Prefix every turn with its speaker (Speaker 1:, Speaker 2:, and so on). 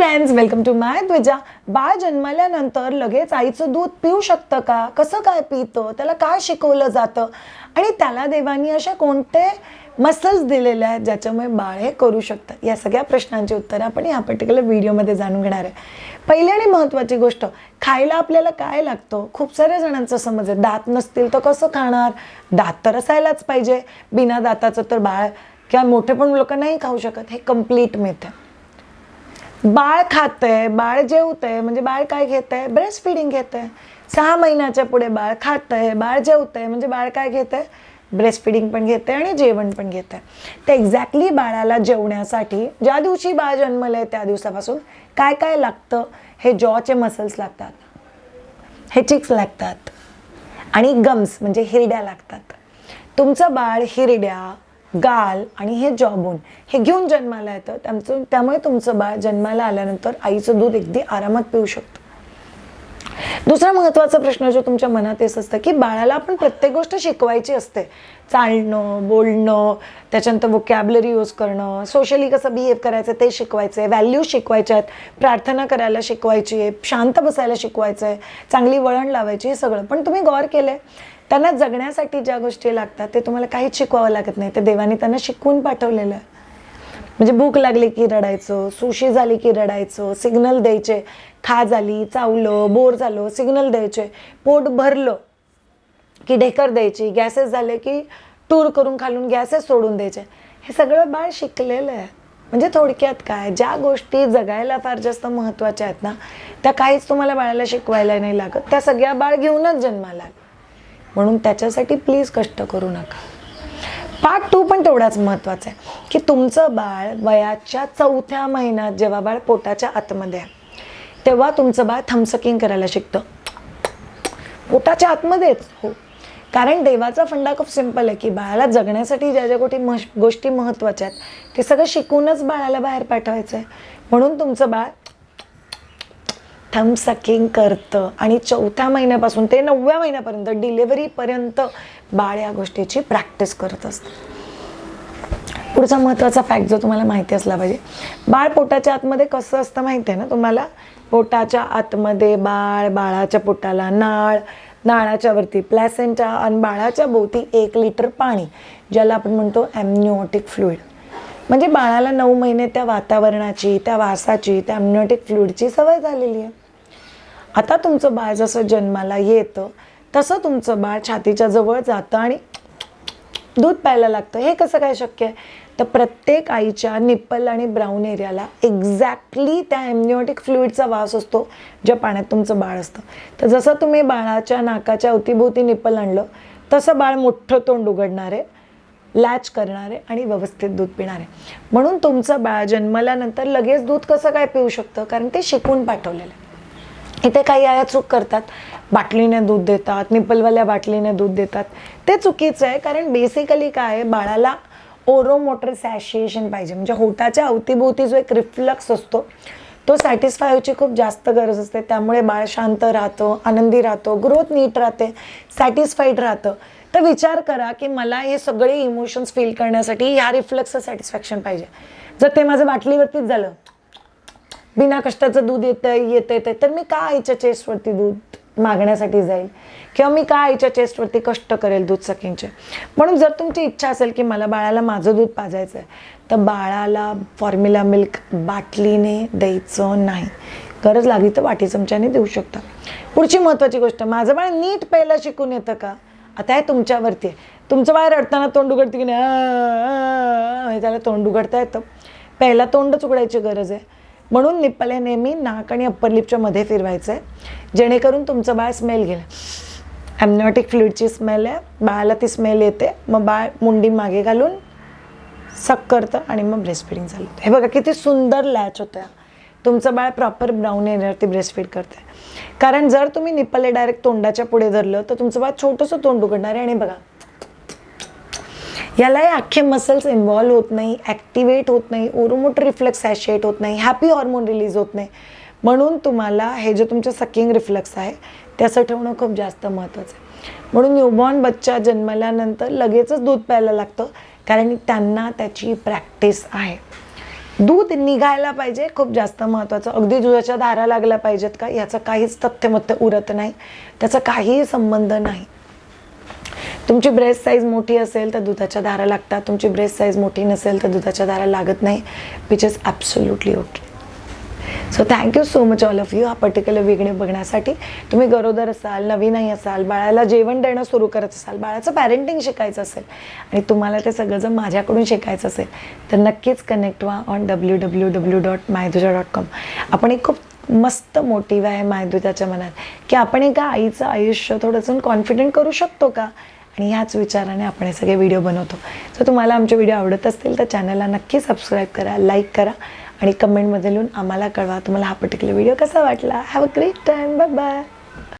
Speaker 1: Friends welcome to my Dwija बाळ जन्मल्यानंतर लगेच आईचं दूध पिऊ शकतं का? कसं काय पितं? त्याला काय शिकवलं जातं? आणि त्याला देवानी अशा कोणते मसल्स दिलेले आहेत ज्याच्यामुळे बाळ हे करू शकतं? या सगळ्या प्रश्नांची उत्तरं आपण या पर्टिक्युलर व्हिडिओमध्ये जाणून घेणार आहे. पहिली आणि महत्त्वाची गोष्ट खायला आपल्याला काय लागतं? खूप साऱ्या जणांचं समज आहे. दात नसतील तर कसं खाणार? दात तर असायलाच पाहिजे. बिना दाताचं तर बाळ किंवा मोठे पण लोक नाही खाऊ शकत. हे कंप्लीट मिथ आहे. बाळ खातंय बाळ जेवतंय म्हणजे बाळ काय घेतंय? Breast feeding घेतंय. सहा महिन्याच्या पुढे बाळ खातंय बाळ जेवतंय म्हणजे बाळ काय घेतंय? ब्रेस्ट फिडिंग पण घेते आणि जेवण पण घेते तर एक्झॅक्टली बाळाला जेवण्यासाठी ज्या दिवशी बाळ जन्मलं आहे त्या दिवसापासून काय काय लागतं? हे जॉचे मसल्स लागतात. हे चिक्स लागतात. आणि गम्स म्हणजे हिरड्या लागतात. तुमचं बाळ हिरड्या गाल आणि हे जॉबून हे घेऊन जन्माला येतं त्यांचं त्यामुळे तुमचं बाळ जन्माला आल्यानंतर आईचं दूध अगदी आरामात पिऊ शकतं. दुसरा महत्त्वाचा प्रश्न जो तुमच्या मनात येत असतं की बाळाला आपण प्रत्येक गोष्ट शिकवायची असते. चालणं बोलणं त्याच्यानंतर वोकॅबलरी यूज करणं सोशली कसं बिहेव करायचं ते शिकवायचं आहे व्हॅल्यू शिकवायच्या आहेत प्रार्थना करायला शिकवायची आहे शांत बसायला शिकवायचं आहे चांगली वळण लावायची हे सगळं. पण तुम्ही गौर केलं त्यांना जगण्यासाठी ज्या गोष्टी लागतात ते तुम्हाला काहीच शिकवावं लागत नाही. ते देवाने त्यांना शिकवून पाठवलेलं आहे. म्हणजे भूक लागली की रडायचं सुशी झाली की रडायचं सिग्नल द्यायचे. खा झाली चावलं बोर झालं सिग्नल द्यायचे. पोट भरलं की ढेकर द्यायची गॅसेस झाले की टूर करून खालून गॅसेस सोडून द्यायचे. हे सगळं बाळ शिकलेलं आहे. म्हणजे थोडक्यात काय ज्या गोष्टी जगायला फार जास्त महत्त्वाच्या आहेत ना त्या काहीच तुम्हाला बाळाला शिकवायला नाही लागत. त्या सगळ्या बाळ घेऊनच जन्माला म्हणून त्याच्यासाठी प्लीज कष्ट करू नका. पार्ट टू पण तेवढाच महत्त्वाचा आहे की तुमचं बाळ वयाच्या चौथ्या महिन्यात जेव्हा बाळ पोटाच्या आतमध्ये आहे तेव्हा तुमचं बाळ थम्सकिंग करायला शिकतं. पोटाच्या आतमध्येच हो. कारण देवाचा फंडा खूप सिंपल आहे की बाळाला जगण्यासाठी ज्या ज्या गोष्टी मह गोष्टी महत्त्वाच्या आहेत ते सगळं शिकूनच बाळाला बाहेर पाठवायचं आहे म्हणून तुमचं बाळ थम सकिंग करतं. आणि चौथ्या महिन्यापासून ते नवव्या महिन्यापर्यंत डिलेवरीपर्यंत बाळ या गोष्टीची प्रॅक्टिस करत असतं पुढचा महत्त्वाचा फॅक्ट जो तुम्हाला माहिती असला पाहिजे बाळ पोटाच्या आतमध्ये कसं असतं माहिती आहे ना तुम्हाला? पोटाच्या आतमध्ये बाळ बाळाच्या पोटाला नाळ नाळाच्या वरती प्लॅसेंटा आणि बाळाच्या भोवती एक लिटर पाणी ज्याला आपण म्हणतो ॲम्निओटिक फ्लुईड म्हणजे बाळाला नऊ महिने त्या वातावरणाची त्या वासाची त्या ॲम्निओटिक फ्लुईडची सवय झालेली आहे. आता तुमचं बाळ जसं जन्माला येतं तसं तुमचं बाळ छातीच्या जवळ जातं आणि दूध प्यायला लागतं. हे कसं काय शक्य आहे? तर प्रत्येक आईच्या निप्पल आणि ब्राऊन एरियाला एक्झॅक्टली त्या एम्निओटिक फ्लुईडचा वास असतो ज्या पाण्यात तुमचं बाळ असतं. तर जसं तुम्ही बाळाच्या नाकाच्या अवतीभोवती निप्पल आणलं तसं बाळ मोठं तोंड उघडणार आहे लॅच करणारे आणि व्यवस्थित दूध पिणारे. म्हणून तुमचं बाळ जन्मल्यानंतर लगेच दूध कसं काय पिऊ शकतं? कारण ते शिकून पाठवलेलं आहे. इथे काही आया चूक करतात. बाटलीने दूध देतात निपलवाल्या बाटलीने दूध देतात. ते चुकीचं आहे कारण बेसिकली काय आहे बाळाला ओरोमोटर सॅशिएशन पाहिजे. म्हणजे होटाच्या अवतीभोवती जो एक रिफ्लक्स असतो तो सॅटिस्फाय व्हायची खूप जास्त गरज असते. त्यामुळे बाळ शांत राहतं आनंदी राहतो ग्रोथ नीट राहते सॅटिस्फाईड राहतं. तर विचार करा की मला हे सगळे इमोशन्स फील करण्यासाठी ह्या रिफ्लक्सचं सॅटिस्फॅक्शन पाहिजे. जर ते माझं बाटलीवरतीच झालं बिना कष्टाचं दूध येतं येतं येतं तर मी का आईच्या चेस्टवरती दूध मागण्यासाठी जाईल किंवा मी का आईच्या चेस्टवरती कष्ट करेल दूध सखींचे म्हणून जर तुमची इच्छा असेल की मला बाळाला माझं दूध पाजायचं आहे तर बाळाला फॉर्म्युला मिल्क बाटलीने द्यायचं नाही गरज लागली तर वाटी चमच्याने देऊ शकता पुढची महत्त्वाची गोष्ट माझं बाळ नीट प्यायला शिकून येतं का आता हे तुमच्यावरती आहे तुमचं बाहेर रडताना तोंड उघडते की नाही त्याला तोंड उघडता येतं प्यायला तोंडच उघडायची गरज आहे म्हणून निप्पल हे नेहमी नाक आणि अप्पर लिपच्या मध्ये फिरवायचं आहे जेणेकरून तुमचं बाळ स्मेल घेईल ॲमनॉटिक फ्लुईडची स्मेल आहे. बाळाला ती स्मेल येते. मग बाळ मुंडी मागे घालून सक करतं आणि मग ब्रेस्ट फिडिंग चालू होतं. हे बघा किती सुंदर लॅच होतं. तुमचं बाळ प्रॉपर ब्राऊन एरियावरती ब्रेस्ट फीड करते कारण जर तुम्ही निप्पल डायरेक्ट तोंडाच्या पुढे धरलं तर तुमचं बाळ छोटंसं तोंड उघडणार आहे. आणि बघा यालाही अख्खे मसल्स इन्व्हॉल्व होत नाही ॲक्टिवेट होत नाही ओरोमोटर रिफ्लेक्स सॅशिएट होत नाही हॅपी हॉर्मोन रिलीज होत नाही. म्हणून तुम्हाला हे जे तुमचं सकिंग रिफ्लेक्स आहे त्याचं ठेवणं खूप जास्त महत्त्वाचं आहे. म्हणून न्यूबॉर्न बच्चा जन्मल्यानंतर लगेचच दूध प्यायला लागतं कारण त्यांना त्याची प्रॅक्टिस आहे. दूध निघायला पाहिजे खूप जास्त महत्त्वाचं अगदी दुधाच्या धारा लागल्या पाहिजेत का? याचं काहीच तथ्यमत्य उरत नाही. त्याचा काहीही संबंध नाही. तुमची ब्रेस्ट साईज मोठी असेल तर दुधाच्या धारा लागतात. तुमची ब्रेस्ट साईज मोठी नसेल तर दुधाच्या धारा लागत नाही. Which is absolutely okay so thank you so much all of you हा पर्टिक्युलर वेगळे बघण्यासाठी तुम्ही गरोदर असाल नवीनही असाल बाळाला जेवण देणं सुरू करत असाल बाळाचं पॅरेंटिंग शिकायचं असेल आणि तुम्हाला ते सगळं जर माझ्याकडून शिकायचं असेल तर नक्कीच कनेक्ट व्हा on W W W dot मायदुजा dot com आपण एक खूप मस्त मोटिव्ह आहे मायदुजाच्या मनात की आपण एका आईचं आयुष्य थोडंसं कॉन्फिडंट करू शकतो का? आणि ह्याच विचाराने आपण हे सगळे व्हिडिओ बनवतो. सो तुम्हाला आमचे व्हिडिओ आवडत असतील तर चॅनलला नक्की सबस्क्राईब करा लाईक करा आणि कमेंटमध्ये लिहून आम्हाला कळवा तुम्हाला हा पर्टिक्युलर व्हिडिओ कसा वाटला. Have a great time bye bye